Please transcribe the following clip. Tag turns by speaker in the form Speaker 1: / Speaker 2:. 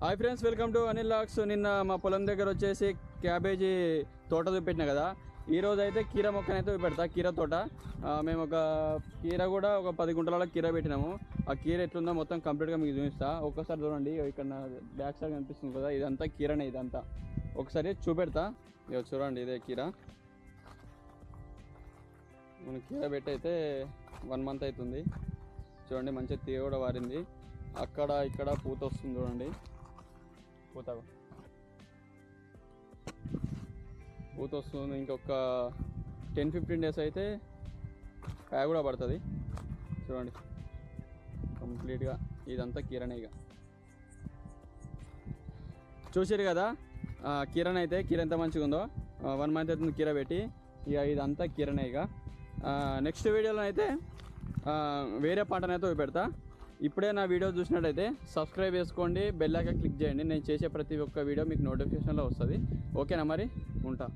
Speaker 1: Hi friends welcome to Anil vlogs నిన్న మా పొలం దగ్గర వచ్చేసి క్యాబేజీ తోట చూపెట్టిన కదా? ఈరోజు అయితే కీర మొక్కనైతే పెడతా కీర తోట. మేము ఒక కీర కూడా ఒక పది గుంటలలో కీర పెట్టినాము. ఆ కీర ఎట్లుందో మొత్తం కంప్లీట్గా మీకు చూపిస్తా. ఒక్కసారి చూడండి ఇక్కడ బ్యాక్ సైడ్ కనిపిస్తుంది కదా ఇదంతా కీరనే ఇదంతా. ఒకసారి చూపెడతా. ఇక చూడండి ఇదే కీర. మన కీర పెట్టయితే వన్ మంత్ అవుతుంది చూడండి మంచిగా తీగ కూడా వారింది. అక్కడ ఇక్కడ పూత వస్తుంది చూడండి. పూత. పూత వస్తుంది ఇంకొక టెన్ ఫిఫ్టీన్ డేస్ అయితే కాయ కూడా పడుతుంది. చూడండి. కంప్లీట్గా ఇదంతా కిరణ్ ఇక. చూసారు కదా? కిరణ్ అయితే కీర ఎంత మంచిగా ఉందో. వన్ మంత్ అయితే కీర పెట్టి. ఇక ఇదంతా కిరణ్ ఇక. నెక్స్ట్ వీడియోలో అయితే వేరే పంటనైతే పెడతా. ఇప్పుడే నా వీడియో చూసినట్టయితే సబ్స్క్రైబ్ చేసుకోండి బెల్లాక క్లిక్ చేయండి. నేను చేసే ప్రతి ఒక్క వీడియో మీకు నోటిఫికేషన్లో వస్తుంది. ఓకేనా మరి? ఉంటా.